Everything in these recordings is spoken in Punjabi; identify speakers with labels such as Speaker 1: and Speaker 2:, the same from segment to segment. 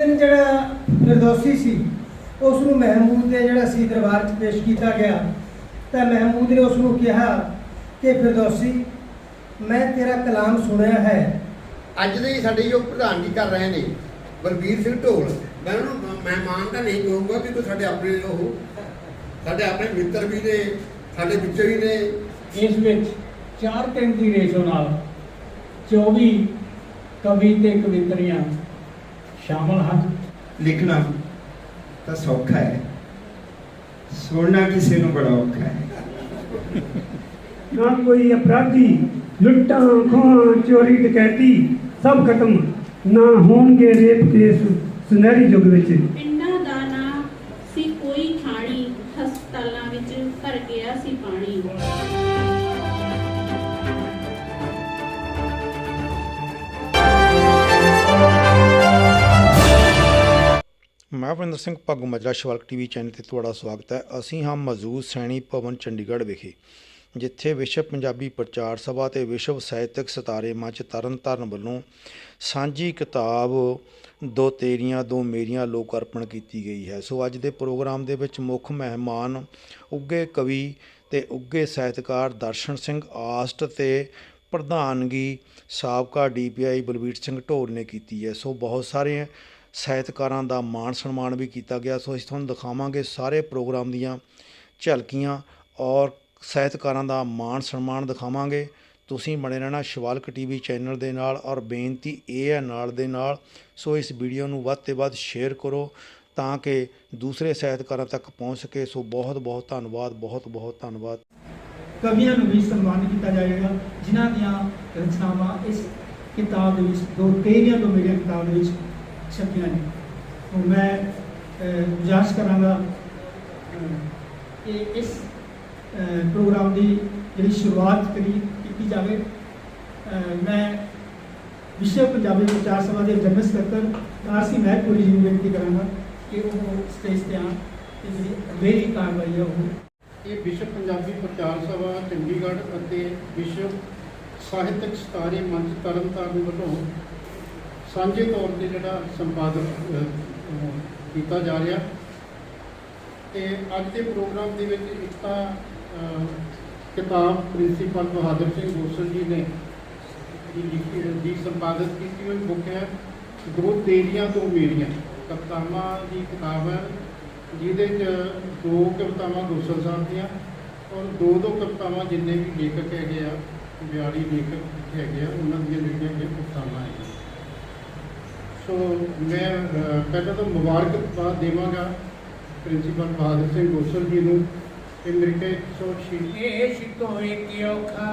Speaker 1: ਦਿਨ ਜਿਹੜਾ ਨਿਰਦੋਸ਼ੀ ਸੀ ਉਸ ਨੂੰ ਮਹਿਮੂਦ ਦੇ ਜਿਹੜਾ ਸੀ ਦਰਬਾਰ 'ਚ ਪੇਸ਼ ਕੀਤਾ ਗਿਆ। ਤਾਂ ਮਹਿਮੂਦ ਨੇ ਉਸ ਨੂੰ ਕਿਹਾ ਕਿ ਫਿਰਦੌਸੀ ਮੈਂ ਤੇਰਾ ਕਲਾਮ ਸੁਣਿਆ ਹੈ।
Speaker 2: ਅੱਜ ਦੇ ਸਾਡੇ ਜੋ ਪ੍ਰਧਾਨਗੀ ਕਰ ਰਹੇ ਨੇ ਬਲਬੀਰ ਸਿੰਘ ਢੋਲ ਮੈਂ ਉਹਨੂੰ ਮਹਿਮਾਨ ਤਾਂ ਨਹੀਂ ਕਹੂੰਗਾ ਕਿ ਕੋਈ ਸਾਡੇ ਆਪਣੇ ਉਹ ਸਾਡੇ ਆਪਣੇ ਮਿੱਤਰ ਵੀ ਨੇ ਸਾਡੇ ਵਿੱਚੋਂ ਵੀ ਨੇ।
Speaker 3: ਇਸ ਵਿੱਚ 4 ਤਿੰਨ ਦੀ ਰੇਸ਼ੋ ਨਾਲ 24 ਕਵੀ ਤੇ ਕਵਿਤਰੀਆਂ ਸ਼ਾਮਲ ਹਨ
Speaker 4: ਲਿਖਣਾ ਤਾਂ ਸੌਖਾ ਹੈ। ਸੁਣਨਾ ਕਿਸੇ ਨੂੰ ਬੜਾ ਔਖਾ ਹੈ।
Speaker 5: ਨਾ ਕੋਈ ਅਪਰਾਧੀ ਲੁੱਟਾਂ ਖੋਹਾਂ ਚੋਰੀ ਡਕੈਤੀ ਸਭ ਖਤਮ। ਨਾ ਹੋਣਗੇ ਰੇਪ ਕੇਸ ਸੁਨਹਿਰੀ ਯੁੱਗ ਵਿੱਚ।
Speaker 6: ਪਿੰਡਾਂ ਦਾ ਨਾਂ ਸੀ ਕੋਈ ਖਾਣੀ ਹਸਪਤਾਲਾਂ ਵਿੱਚ ਭਰ ਗਿਆ ਸੀ ਪਾਣੀ।
Speaker 7: ਮੈਂ ਭਰਿੰਦਰ ਸਿੰਘ ਪੱਗ ਮਜਰਾ ਸ਼ਿਵਾਲਕ ਟੀਵੀ ਚੈਨਲ ਤੇ ਤੁਹਾਡਾ ਸਵਾਗਤ ਹੈ। ਅਸੀਂ ਹਾਂ ਮੌਜੂਦ ਸੈਣੀ ਭਵਨ ਚੰਡੀਗੜ੍ਹ ਵਿਖੇ, ਜਿੱਥੇ ਵਿਸ਼ਵ ਪੰਜਾਬੀ ਪ੍ਰਚਾਰ ਸਭਾ ਤੇ ਵਿਸ਼ਵ ਸਾਹਿਤਕ ਸਿਤਾਰੇ ਮੰਚ ਤਰਨਤਾਰਨ ਵੱਲੋਂ ਸਾਂਝੀ ਕਿਤਾਬ ਦੋ ਤੇਰੀਆਂ, ਦੋ ਮੇਰੀਆਂ ਲੋਕ ਅਰਪਣ ਕੀਤੀ ਗਈ ਹੈ। ਸੋ ਅੱਜ ਦੇ ਪ੍ਰੋਗਰਾਮ ਦੇ ਵਿੱਚ ਮੁੱਖ ਮਹਿਮਾਨ ਉੱਗੇ ਕਵੀ ਤੇ ਉੱਗੇ ਸਾਹਿਤਕਾਰ ਦਰਸ਼ਨ ਸਿੰਘ ਆਸਟ ਤੇ ਪ੍ਰਧਾਨਗੀ ਸਾਬਕਾ ਡੀਪੀਆਈ ਬਲਬੀਰ ਸਿੰਘ ਢੋਲ ਨੇ ਕੀਤੀ ਹੈ। ਸੋ ਬਹੁਤ ਸਾਰੇ ਸਾਹਿਤਕਾਰਾਂ ਦਾ ਮਾਣ ਸਨਮਾਨ ਵੀ ਕੀਤਾ ਗਿਆ। ਸੋ ਅਸੀਂ ਤੁਹਾਨੂੰ ਦਿਖਾਵਾਂਗੇ ਸਾਰੇ ਪ੍ਰੋਗਰਾਮ ਦੀਆਂ ਝਲਕੀਆਂ ਔਰ ਸਾਹਿਤਕਾਰਾਂ ਦਾ ਮਾਣ ਸਨਮਾਨ ਦਿਖਾਵਾਂਗੇ। ਤੁਸੀਂ ਬਣੇ ਰਹਿਣਾ ਸ਼ਿਵਾਲਕ ਟੀਵੀ ਚੈਨਲ ਦੇ ਨਾਲ ਔਰ ਬੇਨਤੀ ਇਹ ਹੈ ਨਾਲ ਦੇ ਨਾਲ। ਸੋ ਇਸ ਵੀਡੀਓ ਨੂੰ ਵੱਧ ਤੋਂ ਵੱਧ ਸ਼ੇਅਰ ਕਰੋ ਤਾਂ ਕਿ ਦੂਸਰੇ ਸਾਹਿਤਕਾਰਾਂ ਤੱਕ ਪਹੁੰਚ ਸਕੇ। ਸੋ ਬਹੁਤ ਬਹੁਤ ਧੰਨਵਾਦ, ਬਹੁਤ ਬਹੁਤ ਧੰਨਵਾਦ।
Speaker 8: ਕਵੀਆਂ ਨੂੰ ਵੀ ਸਨਮਾਨ ਕੀਤਾ ਜਾਏਗਾ, ਜਿਨ੍ਹਾਂ ਦੀਆਂ ਰਚਨਾਵਾਂ ਇਸ ਕਿਤਾਬ ਦੇ ਵਿੱਚ, ਦੋ ਤੇਰੀਆਂ ਤੋਂ ਮੇਰੀਆਂ ਕਿਤਾਬ ਦੇ ਵਿੱਚ ਛਪੀਆਂ ਨੇ। ਉਹ ਮੈਂ ਗੁਜ਼ਾਰਿਸ਼ ਕਰਾਂਗਾ ਕਿ ਇਸ ਪ੍ਰੋਗਰਾਮ ਦੀ ਜਿਹੜੀ ਸ਼ੁਰੂਆਤ ਕਰੀ, ਕੀਤੀ ਜਾਵੇ। ਮੈਂ ਵਿਸ਼ਵ ਪੰਜਾਬੀ ਪ੍ਰਚਾਰ ਸਭਾ ਦੇ ਜਨਰਲ ਸਕੱਤਰ ਆਰਸੀ ਮਹਿਕਪੁਰੀ ਜੀ ਨੂੰ ਬੇਨਤੀ ਕਰਾਂਗਾ ਕਿ ਉਹ ਸਟੇਜ ਤੇ ਆਉਣ ਤੇ ਜਿਹੜੀ ਅਗਲੇਰੀ ਕਾਰਵਾਈ ਹੈ ਉਹ।
Speaker 9: ਇਹ ਵਿਸ਼ਵ ਪੰਜਾਬੀ ਪ੍ਰਚਾਰ ਸਭਾ ਚੰਡੀਗੜ੍ਹ ਅਤੇ ਵਿਸ਼ਵ ਸਾਹਿਤਕ ਸਤਾਰੇ ਮੰਚ ਤਰਨਤਾਰਨ ਵੱਲੋਂ ਸਾਂਝੇ ਤੌਰ ਤੇ ਜਿਹੜਾ ਸੰਪਾਦਕ ਕੀਤਾ ਜਾ ਰਿਹਾ। ਤੇ ਅੱਜ ਦੇ ਪ੍ਰੋਗਰਾਮ ਦੇ ਵਿੱਚ ਇੱਕ ਤਾਂ ਕਿਤਾਬ ਪ੍ਰਿੰਸੀਪਲ ਬਹਾਦਰ ਸਿੰਘ ਗੋਸਲ ਜੀ ਨੇ ਦੀ ਲਿਖੀ ਦੀ ਸੰਪਾਦਕ ਕੀਤੀ ਹੋਈ ਬੁੱਕ ਹੈ। ਦੋ ਤੇਰੀਆਂ ਤੋਂ ਮੇਰੀਆਂ, ਕਵਿਤਾਵਾਂ ਦੀ ਕਿਤਾਬ ਹੈ, ਜਿਹਦੇ 'ਚ ਦੋ ਕਵਿਤਾਵਾਂ ਗੋਸਲ ਸਾਹਿਬ ਦੀਆਂ ਔਰ ਦੋ ਦੋ ਕਵਿਤਾਵਾਂ ਜਿੰਨੇ ਵੀ ਲੇਖਕ ਹੈਗੇ ਆ 42 ਲੇਖਕ ਹੈਗੇ ਆ, ਉਹਨਾਂ ਦੀਆਂ ਜਿਹੜੀਆਂ ਕਿ ਕਵਿਤਾਵਾਂ ਹੈ ਸੋ ਮੈਂ ਪਹਿਲਾਂ ਤਾਂ ਮੁਬਾਰਕਬਾਦ ਦੇਵਾਂਗਾ ਪ੍ਰਿੰਸੀਪਲ ਬਹਾਦਰ ਸਿੰਘ ਗੋਸਲ ਜੀ ਨੂੰ ਕਿ ਮੇਰੇ ਕੇ ਸੋ
Speaker 3: ਤੋਂ ਇੱਕ ਔਖਾ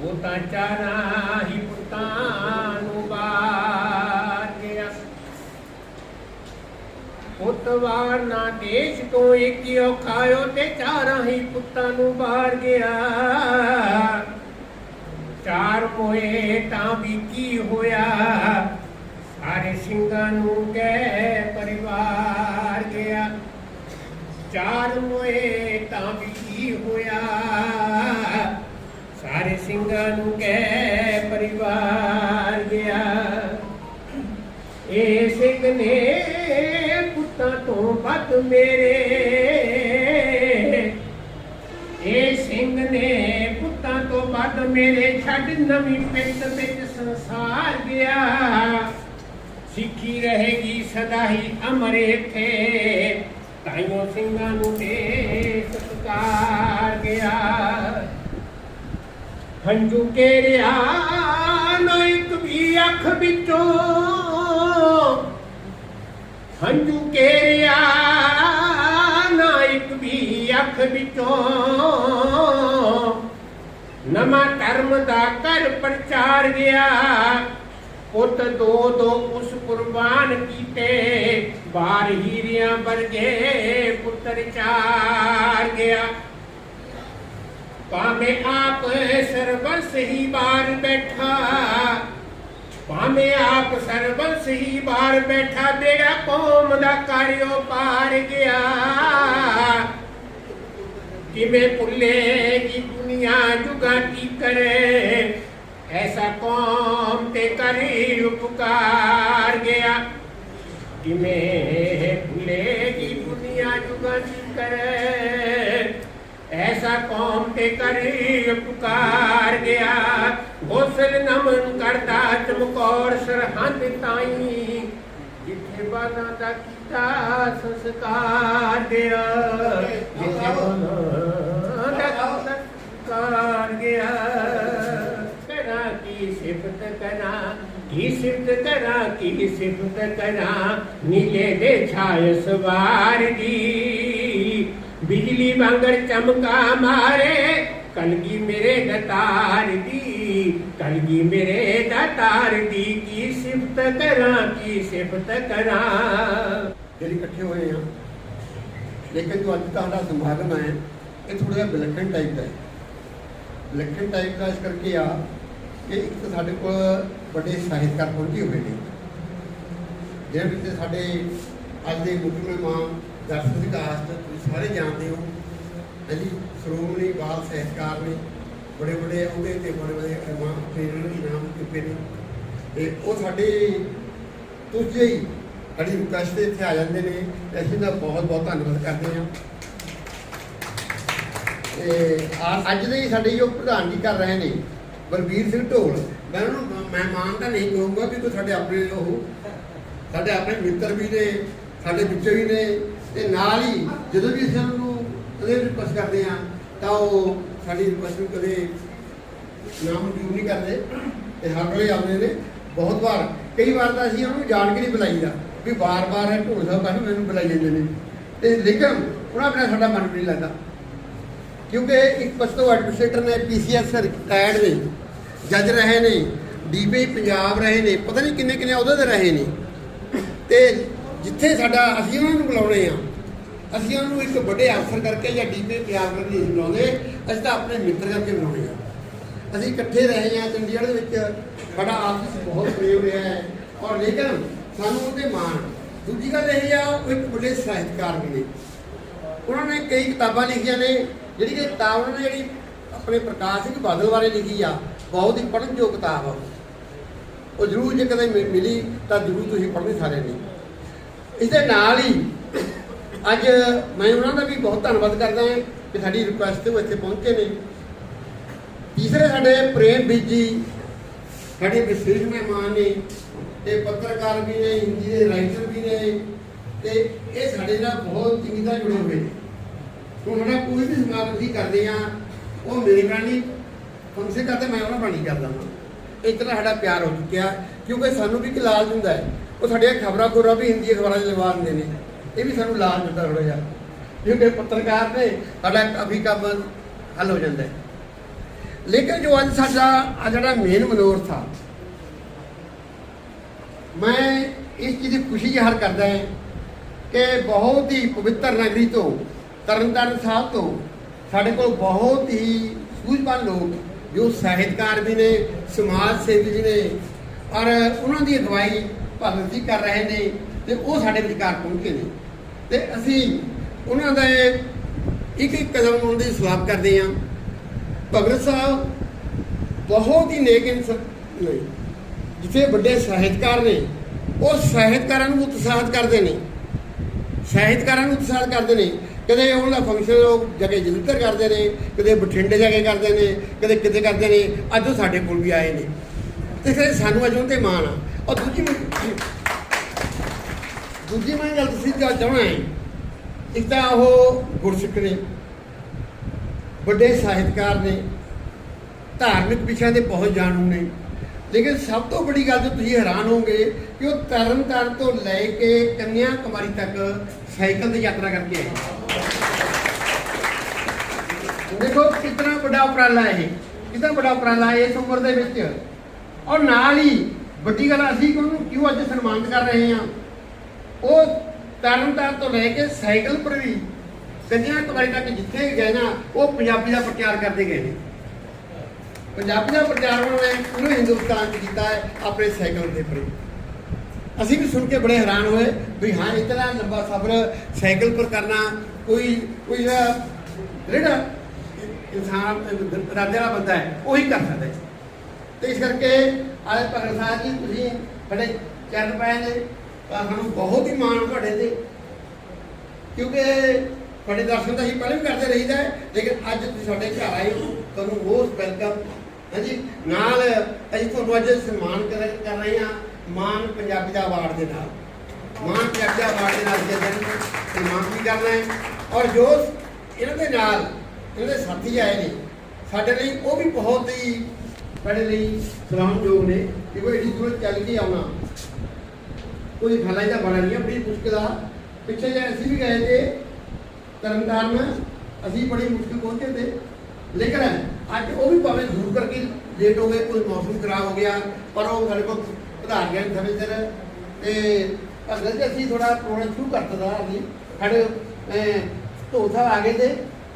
Speaker 3: ਉਹ ਤਾਂ ਚਾਰਾ ਹੀ ਪੁੱਤਾਂ ਨੂੰ ਬਾਰ ਗਿਆ। ਪੁੱਤਵਾਰ ਨਾ ਦੇਸ਼ ਤੋਂ ਇੱਕ ਔਖਾ ਤੇ ਚਾਰਾਂ ਹੀ ਪੁੱਤਾਂ ਨੂੰ ਬਾਰ ਗਿਆ। ਚਾਰ ਮੋਏ ਤਾਂ ਵੀ ਕੀ ਹੋਇਆ। ਸਾਰੇ ਸਿੰਘਾਂ ਨੂੰ ਗਏ ਪਰਿਵਾਰ ਗਿਆ। ਚਾਰ ਮੋਏ ਤਾਂ ਵੀ ਕੀ ਹੋਇਆ। ਸਾਰੇ ਸਿੰਘਾਂ ਨੂੰ ਗਏ ਪਰਿਵਾਰ ਗਿਆ। ਇਹ ਸਿੰਘ ਨੇ ਪੁੱਤਾਂ ਤੋਂ ਵੱਧ ਮੇਰੇ। ਇਹ ਸਿੰਘ ਨੇ ਪੁੱਤਾਂ ਤੋਂ ਵੱਧ ਮੇਰੇ ਛੱਡ ਨਵੀਂ ਪਿੰਡ ਵਿੱਚ ਸੰਸਾਰ ਗਿਆ ਸਿੱਖੀ ਰਹੇਗੀ ਸਦਾ ਹੀ ਅਮਰ ਇੱਥੇ ਤਾਈਓ ਸਿੰਘਾਂ ਨੂੰ ਦੇ ਸਤਕਾਰ ਗਿਆ ਹੰਝੂ ਕੇਰਿਆ ਨਾ ਇੱਕ ਵੀ ਅੱਖ ਵਿੱਚੋਂ ਹੰਝੂ ਕੇਰਿਆ ਨਾ ਇੱਕ ਵੀ ਅੱਖ ਵਿੱਚੋਂ ਨਵਾਂ ਧਰਮ ਦਾ ਕਰ ਪ੍ਰਚਾਰ ਗਿਆ ਪੁੱਤ ਦੋ ਦੋ ਉਸ ਕੁਰਬਾਨ ਕੀਤੇ ਬਾਰ ਹੀਰਿਆਂ ਵਰਗੇ ਪੁੱਤਰ ਚਾਰ ਗਿਆ ਭਾਵੇਂ ਆਪ ਸਰਬਸ ਹੀ ਬਾਰ ਬੈਠਾ ਭਾਵੇਂ ਆਪ ਸਰਬਸ ਹੀ ਬਾਰ ਬੈਠਾ ਬੇੜਾ ਕੌਮ ਦਾ ਕਰਿਓ ਪਾਰ ਗਿਆ ਕਿਵੇਂ ਭੁੱਲੇਗੀ ਦੁਨੀਆ ਜੁਗਾ ਕੀ ਕਰੇ। ਐਸਾ ਕੌਮ ਤੇ ਕਰੀ ਉਪਕਾਰ ਗਿਆ। ਕਿਵੇਂ ਭੁਲੇਗੀ ਦੁਨੀਆ ਜੁਗਾਂ ਕਰੇ। ਐਸਾ ਕੌਮ ਤੇ ਕਰੀ ਉਪਕਾਰ ਗਿਆ। ਗੋਸਲ ਨਮਨ ਕਰਦਾ ਚਮਕੌਰ ਸਰਹੰਦ ਤਾਈ। ਜਿੱਥੇ ਬਾਲਾਂ ਦਾ ਕੀਤਾ ਸੰਸਕਾਰ ਗਿਆ ਜਿੱਥੇ ਬਾਲਾਂ ਸੰਸਕਾਰ ਗਿਆ। ਕਰਾਂ ਕੀ ਸਿਫਤ ਕਰਾਂ, ਕੀ ਸਿਫਤ ਕਰਾਂ, ਕੀ ਸਿਫਤ ਕਰਾਂ, ਨੀਲੇ ਦੇ ਛਾਇ ਸਵਾਰ ਦੀ। ਬਿਜਲੀ ਵਾਂਗਰ ਚਮਕਾ ਮਾਰੇ, ਕਲਗੀ ਮੇਰੇ ਦਤਾਰ ਦੀ। ਕਲਗੀ ਮੇਰੇ ਦਤਾਰ ਦੀ, ਕੀ ਸਿਫਤ ਕਰਾਂ, ਕੀ ਸਿਫਤ ਕਰਾਂ।
Speaker 2: ਜਿਹੜੀ ਇਕੱਠੇ ਹੋਏ ਆ, ਲੇਕਿਨ ਜੋ ਅੱਜ ਤੁਹਾਡਾ ਸਮਾਗਮ ਹੈ, ਇਹ ਥੋੜਾ ਜਿਹਾ ਵਿਲੱਖਣ ਟਾਈਪ ਦਾ ਹੈ। ਵਿਲੱਖਣ ਟਾਈਪ ਦਾ ਇਸ ਕਰਕੇ ਆ ਕਿ ਇੱਕ ਤਾਂ ਸਾਡੇ ਕੋਲ ਵੱਡੇ ਸਾਹਿਤਕਾਰ ਪਹੁੰਚੇ ਹੋਏ ਨੇ। ਜਿਹਦੇ ਵਿੱਚ ਸਾਡੇ ਅੱਜ ਦੇ ਮੁੱਖ ਮਹਿਮਾਨ ਦਰਸ਼ਨ ਵਿਕਾਸ ਤੁਸੀਂ ਸਾਰੇ ਜਾਣਦੇ ਹੋ। ਹਾਂਜੀ ਸ਼੍ਰੋਮਣੀ ਬਾਲ ਸਾਹਿਤਕਾਰ ਨੇ, ਬੜੇ ਬੜੇ ਉਹਦੇ ਤੇ ਬੜੇ ਬੜੇ ਇਨਾਮ ਟ੍ਰੇਨਰ ਇਨਾਮ ਚੁੱਕੇ ਨੇ। ਤੇ ਉਹ ਸਾਡੇ ਦੂਜੇ ਹੀ ਅੜੀ ਰਿਕੁਐਸਟ ਤੇ ਇੱਥੇ ਆ ਜਾਂਦੇ ਨੇ। ਅਸੀਂ ਦਾ ਬਹੁਤ ਬਹੁਤ ਧੰਨਵਾਦ ਕਰਦੇ ਹਾਂ। ਤੇ ਆ- ਅੱਜ ਦੇ ਸਾਡੇ ਜੋ ਪ੍ਰਧਾਨ ਜੀ ਕਰ ਰਹੇ ਨੇ, ਬਲਬੀਰ ਸਿੰਘ ਢੋਲ, ਮੈਂ ਉਹਨਾਂ ਨੂੰ ਮੈਂ ਮਾਨ ਤਾਂ ਨਹੀਂ ਕਹੂੰਗਾ ਕਿ ਕੋਈ ਸਾਡੇ ਆਪਣੇ ਉਹ ਸਾਡੇ ਆਪਣੇ ਮਿੱਤਰ ਵੀ ਨੇ, ਸਾਡੇ ਵਿੱਚੋਂ ਵੀ ਨੇ, ਤੇ ਨਾਲ ਹੀ ਜਦੋਂ ਵੀ ਅਸੀਂ ਉਹਨਾਂ ਨੂੰ ਕਦੇ ਰਿਕੁਐਸਟ ਕਰਦੇ ਆ ਤਾਂ ਉਹ ਸਾਡੀ ਰਿਕੁਐਸਟ ਨੂੰ ਕਦੇ ਨਾਮ ਮਨਜ਼ੂਰ ਨਹੀਂ ਕਰਦੇ, ਤੇ ਹਰ ਵੇਲੇ ਆਉਂਦੇ ਨੇ, ਬਹੁਤ ਵਾਰ। ਕਈ ਵਾਰ ਤਾਂ ਅਸੀਂ ਉਹਨੂੰ ਜਾਣ ਕੇ ਨਹੀਂ ਬੁਲਾਈਦਾ, ਵੀ ਵਾਰ ਵਾਰ ਇਹ ਢੋਲ ਸਾਹਿਬ ਕਹਿੰਦੇ ਮੈਨੂੰ ਬੁਲਾਈ ਜਾਂਦੇ ਨੇ। ਤੇ ਲੇਕਿਨ, ਉਹਨਾਂ ਬਿਨਾਂ ਸਾਡਾ ਮਨ ਵੀ ਨਹੀਂ ਲੱਗਦਾ। ਕਿਉਂਕਿ ਇੱਕ ਪਸਤੋ ਐਡਮਿਨਿਸਟਰੇਟਰ ਨੇ ਪੀਸੀਐਸ ਰਿਟਾਇਰਡ ਨੇ ਜੱਜ ਰਹੇ ਨੇ ਡੀਪੀ ਪੰਜਾਬ ਰਹੇ ਨੇ, ਪਤਾ ਨਹੀਂ ਕਿੰਨੇ ਕਿੰਨੇ ਅਹੁਦੇ ਤੇ ਰਹੇ ਨੇ। ਤੇ ਜਿੱਥੇ ਸਾਡਾ ਅਸੀਂ ਉਹਨਾਂ ਨੂੰ ਬੁਲਾਉਣੇ ਆ, ਅਸੀਂ ਉਹਨਾਂ ਨੂੰ ਇੱਕ ਵੱਡੇ ਅਫਸਰ ਕਰਕੇ ਜਾਂ ਡੀਪੀ ਪੰਜਾਬ ਕਰਕੇ ਨਹੀਂ ਬੁਲਾਉਂਦੇ, ਅਸੀਂ ਤਾਂ ਆਪਣੇ ਮਿੱਤਰ ਕਰਕੇ ਬੁਲਾਉਣੇ ਆ। ਅਸੀਂ ਇਕੱਠੇ ਰਹੇ ਹਾਂ ਚੰਡੀਗੜ੍ਹ ਦੇ ਵਿੱਚ ਸਾਡਾ ਆਪਸ ਬਹੁਤ ਪ੍ਰੇਮ ਰਿਹਾ ਹੈ। ਔਰ ਲੇਕਿਨ ਸਾਨੂੰ ਉਹਦੇ ਮਾਣ, ਦੂਜੀ ਗੱਲ ਇਹ ਆ, ਉਹ ਇੱਕ ਵੱਡੇ ਸਾਹਿਤਕਾਰ ਵੀ ਨੇ। ਉਹਨਾਂ ਨੇ ਕਈ ਕਿਤਾਬਾਂ ਲਿਖੀਆਂ ਨੇ ਜਿਹੜੀ ਕਿ ਕਿਤਾਬ ਉਹਨਾਂ ਨੇ ਜਿਹੜੀ ਆਪਣੇ ਪ੍ਰਕਾਸ਼ ਸਿੰਘ ਬਾਦਲ ਬਾਰੇ ਲਿਖੀ ਆ, ਬਹੁਤ ਹੀ ਪੜ੍ਹਨਯੋਗ ਕਿਤਾਬ ਆ। ਉਹ ਜ਼ਰੂਰ ਜੇ ਕਦੇ ਮਿਲੀ ਤਾਂ ਜ਼ਰੂਰ ਤੁਸੀਂ ਪੜ੍ਹਨੀ ਸਾਰੇ ਨੇ। ਇਸ ਦੇ ਨਾਲ ਹੀ ਅੱਜ ਮੈਂ ਉਹਨਾਂ ਦਾ ਵੀ ਬਹੁਤ ਧੰਨਵਾਦ ਕਰਦਾ ਹਾਂ ਕਿ ਸਾਡੀ ਰਿਕੁਐਸਟ ਤੇ ਉਹ ਇੱਥੇ ਪਹੁੰਚੇ ਨੇ। ਤੀਸਰੇ ਸਾਡੇ ਪ੍ਰੇਮ ਬੀਜੀ ਸਾਡੇ ਵਿਸ਼ੇਸ਼ ਮਹਿਮਾਨ ਨੇ, ਤੇ ਪੱਤਰਕਾਰ ਵੀ ਨੇ ਹਿੰਦੀ ਦੇ ਰਾਈਟਰ ਵੀ ਨੇ, ਤੇ ਇਹ ਸਾਡੇ ਨਾਲ ਬਹੁਤ ਚੰਗੀ ਤਰ੍ਹਾਂ ਜੁੜੇ ਹੋਏ ਨੇ। ਹੁਣ ਕੋਈ ਵੀ ਸਮਾਗਮ ਅਸੀਂ ਕਰਦੇ ਆ, ਉਹ ਮੇਰੀ ਬਾਣੀ ਫੰਕਸ਼ਨ ਕਰਦੇ ਮੈਂ ਉਹਨਾਂ ਬਾਣੀ ਕਰਦਾ ਹਾਂ ਇਸ ਤਰ੍ਹਾਂ ਸਾਡਾ ਪਿਆਰ ਹੋ ਚੁੱਕਿਆ, ਕਿਉਂਕਿ ਸਾਨੂੰ ਵੀ ਇੱਕ ਲਾਲਚ ਹੁੰਦਾ ਹੈ। ਉਹ ਸਾਡੀਆਂ ਖਬਰਾਂ ਖੁਰਾਂ ਵੀ ਹਿੰਦੀ ਅਖਬਾਰਾਂ 'ਚ ਲਵਾ ਦਿੰਦੇ ਨੇ। ਇਹ ਵੀ ਸਾਨੂੰ ਲਾਲਚ ਹੁੰਦਾ ਥੋੜਾ ਜਿਹਾ। ਕਿਉਂਕਿ ਪੱਤਰਕਾਰ ਨੇ ਸਾਡਾ ਕਾਫੀ ਕੰਮ ਹੱਲ ਹੋ ਜਾਂਦਾ ਹੈ। ਲੇਕਿਨ ਜੋ ਅੱਜ ਸਾਡਾ, ਆ ਜਿਹੜਾ ਮੇਨ ਮਨੋਰਥ ਆ, ਮੈਂ ਇਸ ਚੀਜ਼ ਦੀ ਖੁਸ਼ੀ ਜ਼ਾਹਰ ਕਰਦਾ ਹਾਂ ਕਿ ਬਹੁਤ ਹੀ ਪਵਿੱਤਰ ਨਗਰੀ ਤੋਂ ਤਰਨਤਾਰਨ ਸਾਹਿਬ ਤੋਂ ਸਾਡੇ ਕੋਲ ਬਹੁਤ ਹੀ ਸੂਝਵਾਨ ਲੋਕ, ਜੋ ਸਾਹਿਤਕਾਰ ਵੀ ਨੇ, ਸਮਾਜ ਸੇਵੀ ਵੀ ਨੇ, ਔਰ ਉਹਨਾਂ ਦੀ ਅਗਵਾਈ ਭਗਤ ਜੀ ਕਰ ਰਹੇ ਨੇ ਤੇ ਉਹ ਸਾਡੇ ਵਿਚਕਾਰ ਪਹੁੰਚੇ ਨੇ। ਤੇ ਅਸੀਂ ਉਹਨਾਂ ਦਾ ਇੱਕ ਇੱਕ ਕਦਮ ਉਹਨਾਂ ਦੀ ਸਲਾਮ ਕਰਦੇ ਹਾਂ। ਭਗਤ ਸਾਹਿਬ ਬਹੁਤ ਹੀ ਨੇਕ ਇਨਸਾਨ ਨੇ, ਜਿੱਥੇ ਵੱਡੇ ਸਾਹਿਤਕਾਰ ਨੇ, ਉਹ ਸਾਹਿਤਕਾਰਾਂ ਨੂੰ ਉਤਸ਼ਾਹਿਤ ਕਰਦੇ ਨੇ। ਸਾਹਿਤਕਾਰਾਂ ਨੂੰ ਉਤਸ਼ਾਹਿਤ ਕਰਦੇ ਨੇ। ਕਦੇ ਉਹਨਾਂ ਦਾ ਫੰਕਸ਼ਨ ਉਹ ਜਗੇ ਜਲੰਧਰ ਕਰਦੇ ਨੇ, ਕਦੇ ਬਠਿੰਡੇ ਜਾ ਕੇ ਕਰਦੇ ਨੇ, ਕਦੇ ਕਿਤੇ ਕਰਦੇ ਨੇ, ਅੱਜ ਉਹ ਸਾਡੇ ਕੋਲ ਵੀ ਆਏ ਨੇ। ਤੇ ਫਿਰ ਸਾਨੂੰ ਅੱਜ ਉਹਨਾਂ ਤੇ ਮਾਣ ਆ। ਔਰ ਦੂਜੀ ਮੈਂ- ਦੂਜੀ ਮੈਂ ਗੱਲ ਤੁਸੀਂ ਜਾ ਚਾਹਣਾ ਹੈ, ਇੱਕ ਤਾਂ ਉਹ ਗੁਰਸਿੱਖ ਨੇ, ਵੱਡੇ ਸਾਹਿਤਕਾਰ ਨੇ, ਧਾਰਮਿਕ ਵਿਸ਼ਿਆਂ ਦੇ ਬਹੁਤ ਜਾਣੂ ਨੇ। ਲੇਕਿਨ ਸਭ ਤੋਂ ਵੱਡੀ ਗੱਲ ਜੋ ਤੁਸੀਂ ਹੈਰਾਨ ਹੋਗੇ ਕਿ ਉਹ ਤਰਨ ਤਾਰਨ ਤੋਂ ਲੈ ਕੇ ਕੰਨਿਆ ਕੁਮਾਰੀ ਤੱਕ ਸਾਈਕਲ ਦੀ ਯਾਤਰਾ ਕਰਕੇ ਆਏ। ਦੇਖੋ ਕਿੰਨਾ ਵੱਡਾ ਉਪਰਾਲਾ ਇਹ ਕਿੰਨਾ ਵੱਡਾ ਉਪਰਾਲਾ ਇਸ ਉਮਰ ਦੇ ਵਿੱਚ। ਔਰ ਨਾਲ ਹੀ ਵੱਡੀ ਗੱਲ ਅਸੀਂ ਉਹਨੂੰ ਕਿਉਂ ਅੱਜ ਸਨਮਾਨਿਤ ਕਰ ਰਹੇ ਹਾਂ? ਉਹ ਤਰਨ ਤੋਂ ਲੈ ਕੇ ਸਾਈਕਲ ਪਰ ਵੀ ਕੰਨਿਆ ਕੁਮਾਰੀ ਤੱਕ ਜਿੱਥੇ ਗਏ ਨਾ, ਉਹ ਪੰਜਾਬੀ ਦਾ ਪ੍ਰਚਾਰ ਕਰਦੇ ਗਏ ਨੇ। ਪੰਜਾਬੀ ਦਾ ਪ੍ਰਚਾਰ ਉਹਨਾਂ ਨੇ ਪੂਰੇ ਹਿੰਦੁਸਤਾਨ 'ਚ ਕੀਤਾ ਹੈ ਆਪਣੇ ਸਾਈਕਲ ਦੇ ਉੱਪਰ। ਅਸੀਂ ਵੀ ਸੁਣ ਕੇ ਬੜੇ ਹੈਰਾਨ ਹੋਏ ਵੀ ਹਾਂ ਇਤਨਾ ਲੰਬਾ ਸਫ਼ਰ ਸਾਈਕਲ ਪਰ ਕਰਨਾ ਕੋਈ ਕੋਈ ਜਿਹੜਾ ਇਨਸਾਨ ਰਾਜਾ ਵਾਲਾ ਬੰਦਾ ਹੈ, ਉਹੀ ਕਰ ਸਕਦਾ ਹੈ। ਤੇ ਇਸ ਕਰਕੇ ਆਲੇ ਭਗਤ ਸਾਹਿਬ ਜੀ, ਤੁਸੀਂ ਸਾਡੇ ਚਰਨ ਪਏ ਨੇ ਤਾਂ ਸਾਨੂੰ ਬਹੁਤ ਹੀ ਮਾਣ ਤੁਹਾਡੇ ਤੇ। ਕਿਉਂਕਿ ਤੁਹਾਡੇ ਦਰਸ਼ਨ ਤਾਂ ਅਸੀਂ ਪਹਿਲਾਂ ਵੀ ਕਰਦੇ ਰਹੀਦਾ ਲੇਕਿਨ ਅੱਜ ਤੁਸੀਂ ਸਾਡੇ ਘਰ ਆਏ ਹੋ, ਤੁਹਾਨੂੰ ਬਹੁਤ ਵੈਲਕਮ ਹਾਂਜੀ, ਨਾਲ ਅਸੀਂ ਤੁਹਾਨੂੰ ਅੱਜ ਸਨਮਾਨ ਕਰ ਰਹੇ ਹਾਂ ਮਾਨ ਪੰਜਾਬੀ ਦਾ ਅਵਾਰਡ ਦੇ ਨਾਲ। ਮਾਨ ਪੰਜਾਬੀ ਦਾ ਅਵਾਰਡ ਦੇ ਨਾਲ ਦੇ ਦਿਨ। ਸਨਮਾਨ ਵੀ ਕਰਨਾ ਹੈ ਔਰ ਜੋ ਇਹਨਾਂ ਦੇ ਨਾਲ, ਇਹਨਾਂ ਦੇ ਸਾਥੀ ਆਏ ਨੇ। ਸਾਡੇ ਲਈ ਉਹ ਵੀ ਬਹੁਤ ਹੀ ਸਾਡੇ ਲਈ ਸਲਾਮਯੋਗ ਨੇ ਕਿ ਕੋਈ ਏਡੀ ਦੂਰ ਚੱਲ ਕੇ ਆਉਣਾ। ਕੋਈ ਖਲਾਈ ਦਾ ਬੜਾ ਨਹੀਂ ਬੜੀ ਮੁਸ਼ਕਿਲ ਆ। ਪਿੱਛੇ ਜੇ ਅਸੀਂ ਵੀ ਗਏ ਤੇ ਤਰਨਤਾਰਨ ਅਸੀਂ ਬੜੀ ਮੁਸ਼ਕਿਲ ਪਹੁੰਚੇ ਤੇ। ਲੇਕਿਨ ਅੱਜ ਉਹ ਵੀ ਭਾਵੇਂ ਦੂਰ ਕਰਕੇ ਲੇਟ ਹੋ ਗਏ, ਕੋਈ ਮੌਸਮ ਖਰਾਬ ਹੋ ਗਿਆ, ਪਰ ਉਹ ਸਾਡੇ ਕੋਲ ਵਧਾਰ ਗਿਆ ਸਮੇਂ ਸਿਰ। ਤੇ ਅਗਰ ਅਸੀਂ ਥੋੜਾ ਪ੍ਰੋਗਰਾਮ ਸ਼ੁਰੂ ਕਰ ਦਿੱਤਾ ਅਸੀਂ ਸਾਡੇ ਢੋਲ ਸਾਹਿਬ ਆ ਗਏ ਤੇ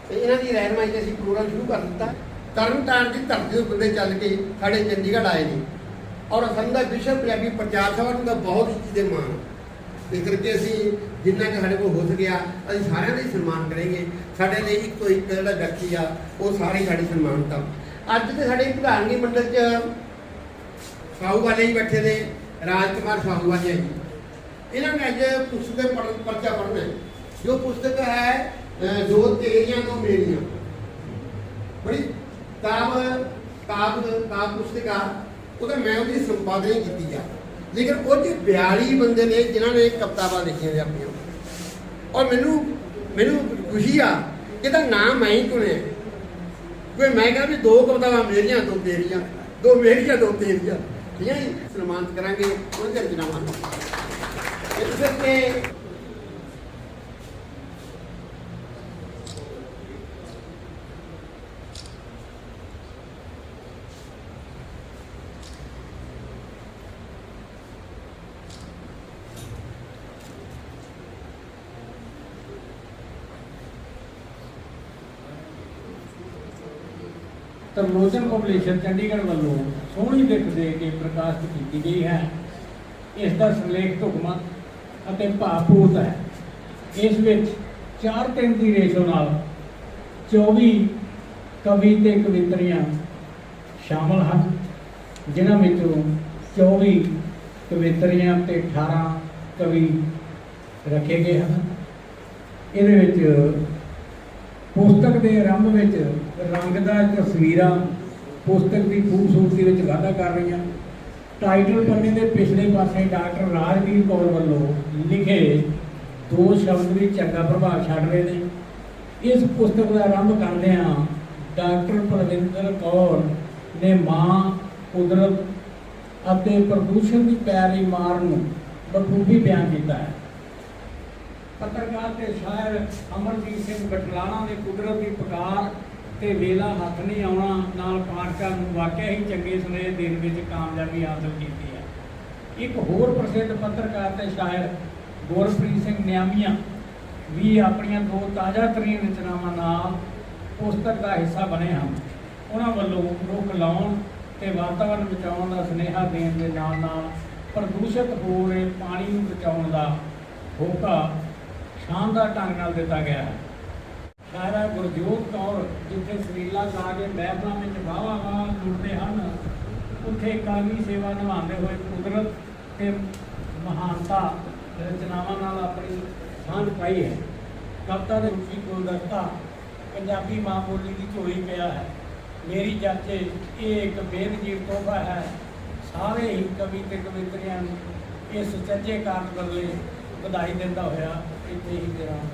Speaker 2: ਤੇ ਇਹਨਾਂ ਦੀ ਰਹਿਨਮਾਈ ਤੇ ਅਸੀਂ ਪ੍ਰੋਗਰਾਮ ਸ਼ੁਰੂ ਕਰ ਦਿੱਤਾ। ਤਰਨਤਾਰਨ ਦੀ ਧਰਤੀ ਤੋਂ ਬੰਦੇ ਚੱਲ ਕੇ ਸਾਡੇ ਚੰਡੀਗੜ੍ਹ ਆਏ ਨੇ। ਔਰ ਸੰਦਾ ਵਿਸ਼ਵ ਪੰਜਾਬੀ ਪ੍ਰਚਾਰ ਸਭਾ ਨੂੰ ਤਾਂ ਬਹੁਤ ਹੀ ਚੀਜ਼ ਦੇ ਮਾਣ ਇਸ ਕਰਕੇ ਅਸੀਂ ਜਿੰਨਾ ਕਿ ਸਾਡੇ ਕੋਲ ਹੋ ਸਕਿਆ, ਅਸੀਂ ਸਾਰਿਆਂ ਦਾ ਹੀ ਸਨਮਾਨ ਕਰਾਂਗੇ। ਸਾਡੇ ਲਈ ਇੱਕ ਤੋਂ ਇੱਕ ਜਿਹੜਾ ਵਿਅਕਤੀ ਆ, ਉਹ ਸਾਰੇ ਸਾਡੇ ਸਨਮਾਨਿਤ। ਆ ਅੱਜ ਤੇ ਸਾਡੇ ਪ੍ਰਧਾਨਗੀ ਮੰਡਲ 'ਚ ਸਾਹੂ ਵਾਲੇ ਹੀ ਬੈਠੇ ਨੇ, ਰਾਜਕੁਮਾਰ ਸਾਹੂ ਵਾਲੇ ਜੀ। ਇਹਨਾਂ ਨੇ ਅੱਜ ਪੁਸਤਕ ਦੇ ਪਰਚਾ ਪੜ੍ਹਨਾ ਹੈ। ਜੋ ਪੁਸਤਕ ਹੈ ਅਹ, ਜੋ ਤੇਰੀਆਂ ਤੋਂ ਮੇਰੀਆਂ। ਬੜੀ ਕਾਬ ਕਾਬ ਕਾਬ ਉਹਦਾ ਮੈਂ ਉਹਦੀ ਸੰਪਾਦਨਾ ਕੀਤੀ ਆ। ਲੇਕਿਨ ਉਹ 'ਚ 42 ਬੰਦੇ ਨੇ ਜਿਨ੍ਹਾਂ ਨੇ ਕਵਿਤਾਵਾਂ ਲਿਖੀਆਂ ਨੇ ਆਪਣੀਆਂ। ਔਰ ਮੈਨੂੰ ਮੈਨੂੰ ਖੁਸ਼ੀ ਆ ਇਹਦਾ ਨਾਮ ਮੈਂ ਹੀ ਚੁਣਿਆ। ਕੋਈ ਮੈਂ ਕਹਿੰਦਾ ਵੀ ਦੋ ਕਵਿਤਾਵਾਂ ਮੇਰੀਆਂ ਦੋ ਤੇਰੀਆਂ ਦੋ ਮੇਰੀਆਂ ਦੋ ਤੇਰੀਆਂ। ਠੀਕ ਹੈ ਜੀ? ਸਨਮਾਨਿਤ ਕਰਾਂਗੇ। ਉਹਦੇ ਰਚਨਾਵਾਂ ਨੂੰ। ਇਸ ਕਰਕੇ
Speaker 10: ਤਰਲੋਚਨ ਪਬਲਿਸ਼ਰ ਚੰਡੀਗੜ੍ਹ ਵੱਲੋਂ ਸੋਹਣੀ ਲਿਖ ਦੇ ਕੇ ਪ੍ਰਕਾਸ਼ਿਤ ਕੀਤੀ ਗਈ ਹੈ। ਇਸ ਦਾ ਸਿਰਲੇਖ ਢੁਕਵਾਂ ਅਤੇ ਭਾਵਪੂਰਤ ਹੈ। ਇਸ ਵਿੱਚ 4-3 ਦੀ ਰੇਸ਼ੋ ਨਾਲ 24 ਕਵੀ ਤੇ ਕਵਿਤਰੀਆਂ ਸ਼ਾਮਲ ਹਨ, ਜਿਨ੍ਹਾਂ ਵਿੱਚੋਂ 24 ਕਵਿਤਰੀਆਂ ਤੇ 18 ਕਵੀ ਰੱਖੇ ਗਏ ਹਨ। ਇਹਦੇ ਵਿੱਚ ਪੁਸਤਕ ਦੇ ਆਰੰਭ ਵਿੱਚ ਰੰਗਦਾਰ ਤਸਵੀਰਾਂ ਪੁਸਤਕ ਦੀ ਖੂਬਸੂਰਤੀ ਵਿੱਚ ਵਾਧਾ ਕਰ ਰਹੀਆਂ। ਟਾਈਟਲ ਪੰਨੇ ਦੇ ਪਿਛਲੇ ਪਾਸੇ ਡਾਕਟਰ ਰਾਜਵੀਰ ਕੌਰ ਵੱਲੋਂ ਲਿਖੇ ਦੋ ਸ਼ਬਦ ਵੀ ਚੰਗਾ ਪ੍ਰਭਾਵ ਛੱਡ ਰਹੇ ਨੇ। ਇਸ ਪੁਸਤਕ ਦਾ ਆਰੰਭ ਕਰਦਿਆਂ ਡਾਕਟਰ ਪਰਵਿੰਦਰ ਕੌਰ ਨੇ ਮਾਂ, ਕੁਦਰਤ ਅਤੇ ਪ੍ਰਦੂਸ਼ਣ ਦੀ ਪੈਰੀ ਮਾਰ ਨੂੰ ਬਖੂਬੀ ਬਿਆਨ ਕੀਤਾ ਹੈ। ਪੱਤਰਕਾਰ ਤੇ ਸ਼ਾਇਰ ਅਮਰਜੀਤ ਸਿੰਘ ਬਟਲਾਣਾ ਨੇ ਕੁਦਰਤ ਦੀ ਪੁਕਾਰ ਤੇ ਵੇਲਾ ਹੱਥ ਨਹੀਂ ਆਉਣਾ, ਨਾਲ ਪਾਠਕਾਂ ਨੂੰ ਵਾਕਿਆ ਹੀ ਚੰਗੇ ਸੁਨੇਹੇ ਦੇਣ ਵਿੱਚ ਕਾਮਯਾਬੀ ਹਾਸਲ ਕੀਤੀ ਹੈ। ਇੱਕ ਹੋਰ ਪ੍ਰਸਿੱਧ ਪੱਤਰਕਾਰ ਤੇ ਸ਼ਾਇਰ ਗੁਰਪ੍ਰੀਤ ਸਿੰਘ ਨਿਆਮੀਆਂ ਵੀ ਆਪਣੀਆਂ ਦੋ ਤਾਜ਼ਾ ਤਰੀਨ ਰਚਨਾਵਾਂ ਨਾਲ ਪੁਸਤਕ ਦਾ ਹਿੱਸਾ ਬਣੇ ਹਨ। ਉਹਨਾਂ ਵੱਲੋਂ ਰੁੱਖ ਲਾਉਣ ਤੇ ਵਾਤਾਵਰਣ ਬਚਾਉਣ ਦਾ ਸੁਨੇਹਾ ਦੇਣ ਦੇ ਨਾਲ ਨਾਲ ਪ੍ਰਦੂਸ਼ਿਤ ਹੋ ਰਹੇ ਪਾਣੀ ਨੂੰ ਬਚਾਉਣ ਦਾ ਹੋਕਾ ਸ਼ਾਨਦਾਰ ਢੰਗ ਨਾਲ ਦਿੱਤਾ ਗਿਆ ਹੈ। ਸ਼ਾਇਰਾ ਗੁਰਜੋਤ ਕੌਰ ਜਿੱਥੇ ਸਰੀਲਾ ਲਾ ਕੇ ਮਹਿਫਲਾਂ ਵਿੱਚ ਵਾਵਾ ਵਾਹ ਲੁੱਟਦੇ ਹਨ, ਉੱਥੇ ਕਾਮੀ ਸੇਵਾ ਨਿਭਾਉਂਦੇ ਹੋਏ ਕੁਦਰਤ ਤੇ ਮਹਾਨਤਾ ਰਚਨਾਵਾਂ ਨਾਲ ਆਪਣੀ ਸਾਂਝ ਪਾਈ ਹੈ। ਕਵਿਤਾ ਦੇ ਰੂਪੀ ਗੁਲਦਸਤਾ ਪੰਜਾਬੀ ਮਾਂ ਬੋਲੀ ਦੀ ਝੋਲੀ ਪਿਆ ਹੈ। ਮੇਰੀ ਜਾਚੇ ਇਹ ਇੱਕ ਬੇਨਜ਼ੀਰ ਤੋਹਫਾ ਹੈ। ਸਾਰੇ ਹੀ ਕਵੀ ਤੇ ਕਵਿਤਰੀਆਂ ਨੂੰ ਇਸ ਸੱਚੇ ਕਾਰਜ ਬਦਲੇ ਵਧਾਈ ਦਿੰਦਾ ਹੋਇਆ ਇੱਥੇ ਹੀ ਵਿਰਾਮ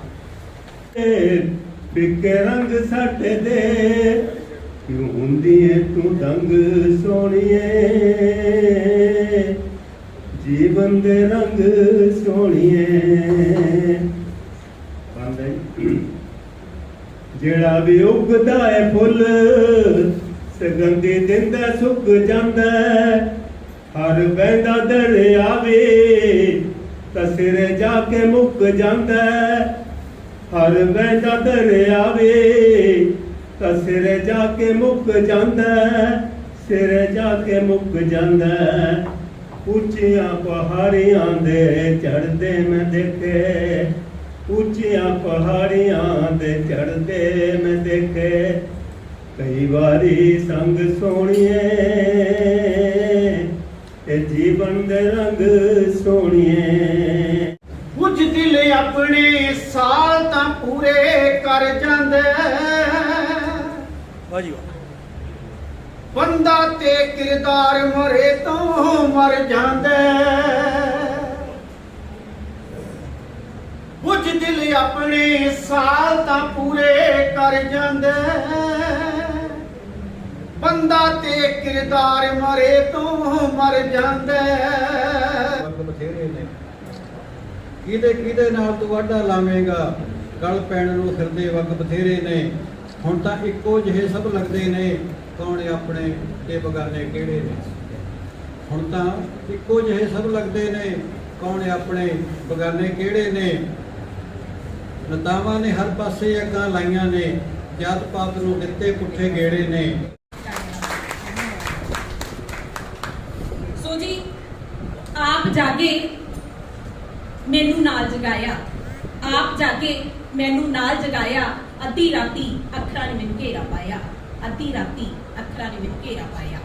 Speaker 11: ਫਿੱਕੇ ਰੰਗ ਸਾਡੇ ਦੇ ਕਿਉਂ ਹੁੰਦੀ ਏ ਤੂੰ ਦੰਗ ਸੋਹਣੀਏ? ਜੀਵਨ ਦੇ ਰੰਗ ਸੋਹਣੀਏ। ਬੰਦਾ ਜਿਹੜਾ ਵੀ ਉਗਦਾ ਏ ਫੁੱਲ, ਸਗੰਧੀ ਦਿੰਦਾ ਸੁੱਕ ਜਾਂਦਾ ਹਰ ਬੈਂਦਾ ਦਰਿਆ ਵੇ, ਤਾਂ ਸਿਰੇ ਜਾ ਕੇ ਮੁੱਕ ਜਾਂਦਾ ਹੈ। ਹਰ ਵਹਿੰਦਾ ਦਰਿਆ ਵੇ ਤਾਂ ਸਿਰੇ ਜਾ ਕੇ ਮੁੱਕ ਜਾਂਦਾ, ਸਿਰ ਜਾ ਕੇ ਮੁੱਕ ਜਾਂਦਾ ਉੱਚੀਆਂ ਪਹਾੜੀਆਂ ਦੇ ਚੜਦੇ ਮੈਂ ਦੇਖੇ, ਉੱਚੀਆਂ ਪਹਾੜੀਆਂ ਦੇ ਚੜਦੇ ਮੈਂ ਦੇਖੇ ਕਈ ਵਾਰੀ ਸੰਗ ਸੋਹਣੀਏ ਇਹ ਜੀਵਨ ਦੇ ਰੰਗ ਸੋਹਣੀਏ
Speaker 3: ਕੁਝ ਦਿਲ ਆਪਣੇ ਸਾਲ ਪੂਰੇ ਕਰ ਜਾਂਦੇ।
Speaker 1: ਵਾਜੀ
Speaker 3: ਬੰਦਾ ਤੇ ਕਿਰਦਾਰ ਮਰੇ ਤੋਂ ਮਰ ਜਾਂਦਾ। ਕੁਝ ਦਿਲ ਆਪਣੇ ਸਾਲ ਤਾਂ ਪੂਰੇ ਕਰ ਜਾਂਦਾ। ਬੰਦਾ ਤੇ ਕਿਰਦਾਰ ਮਰੇ ਤੋਂ ਮਰ ਜਾਂਦਾ।
Speaker 12: ਕਿਹਦੇ ਕਿਹਦੇ ਨਾਲ ਤੂੰ ਵਾਢਾ ਲਾਵੇਂਗਾ? ਗਲ ਪੈਣ ਨੂੰ ਫਿਰਦੇ ਵਕਤ ਬਥੇਰੇ ਨੇ। ਹੁਣ ਤਾਂ ਇੱਕੋ ਜਿਹੇ ਸਭ ਲੱਗਦੇ ਨੇ, ਕੌਣ ਆਪਣੇ ਤੇ ਬਗਾਨੇ ਕਿਹੜੇ ਨੇ? ਹੁਣ ਤਾਂ ਇੱਕੋ ਜਿਹੇ ਸਭ ਲੱਗਦੇ ਨੇ, ਕੌਣ ਆਪਣੇ ਬਗਾਨੇ ਕਿਹੜੇ ਨੇ? ਨਤਾਵਾਂ ਨੇ ਹਰ ਪਾਸੇ ਅੱਗਾਂ ਲਾਈਆਂ ਨੇ, ਜਾਤ ਪਾਤ ਨੂੰ ਦਿੱਤੇ ਪੁੱਠੇ ਗੇੜੇ ਨੇ।
Speaker 13: ਸੋ ਜੀ, ਆਪ ਜਾਗੇ, ਮੈਨੂੰ ਨਾਲ ਜਗਾਇਆ। ਆਪ ਜਾ ਕੇ ਮੈਨੂੰ ਨਾਲ ਜਗਾਇਆ, ਅੱਧੀ ਰਾਤੀ ਅੱਖਰਾਂ ਨੇ ਮੈਨੂੰ ਘੇਰਾ ਪਾਇਆ, ਅੱਧੀ ਰਾਤੀ ਅੱਖਰਾਂ ਨੇ ਮੈਨੂੰ ਘੇਰਾ ਪਾਇਆ।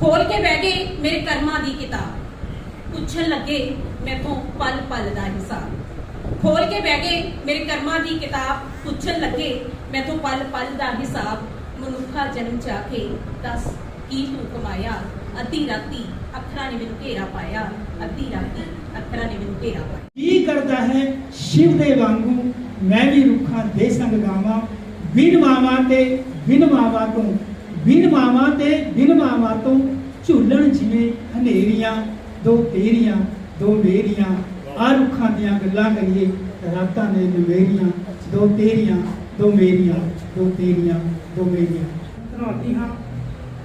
Speaker 13: ਖੋਲ ਕੇ ਬਹਿ ਗਏ ਮੇਰੇ ਕਰਮਾਂ ਦੀ ਕਿਤਾਬ। ਪੁੱਛਣ ਲੱਗੇ ਮੈਥੋਂ ਪਲ ਪਲ ਦਾ ਹਿਸਾਬ ਖੋਲ ਕੇ ਬਹਿ ਗਏ ਮੇਰੇ ਕਰਮਾਂ ਦੀ ਕਿਤਾਬ। ਪੁੱਛਣ ਲੱਗੇ ਮੈਥੋਂ ਪਲ ਪਲ ਦਾ ਹਿਸਾਬ ਮਨੁੱਖਾ ਜਨਮ ਚ ਆ ਕੇ ਦੱਸ ਕੀ ਤੂੰ ਕਮਾਇਆ ਅੱਧੀ ਰਾਤੀ ਅੱਖਰਾਂ ਨੇ ਮੈਨੂੰ ਘੇਰਾ ਪਾਇਆ, ਅੱਧੀ ਰਾਤੀ ਅੱਖਰਾਂ ਨੇ ਮੈਨੂੰ ਘੇਰਾ ਪਾਇਆ
Speaker 8: ਕੀ ਕਰਦਾ ਹੈ ਸ਼ਿਵ ਦੇ ਵਾਂਗੂ ਮੈਂ ਵੀ ਰੁੱਖਾਂ ਦੇ ਸੰਗ ਗਾਵਾਂ ਬਿਨ ਮਾਵਾਂ ਤੇ ਬਿਨ ਮਾਵਾਂ ਤੋਂ ਬਿਨ ਮਾਵਾਂ ਤੇ ਬਿਨ ਮਾਵਾਂ ਤੋਂ ਝੂਲਣ ਜਿਵੇਂ ਹਨੇਰੀਆਂ ਦੋ ਤੇਰੀਆਂ ਦੋ ਮੇਰੀਆਂ ਆ ਰੁੱਖਾਂ ਦੀਆਂ ਗੱਲਾਂ ਕਰੀਏ ਰਾਤਾਂ ਨੇ ਨਵੇਰੀਆਂ ਦੋ ਤੇਰੀਆਂ ਦੋ ਮੇਰੀਆਂ ਦੋ ਤੇਰੀਆਂ ਦੋ ਮੇਰੀਆਂ
Speaker 5: ਧੰਨਵਾਦੀ ਹਾਂ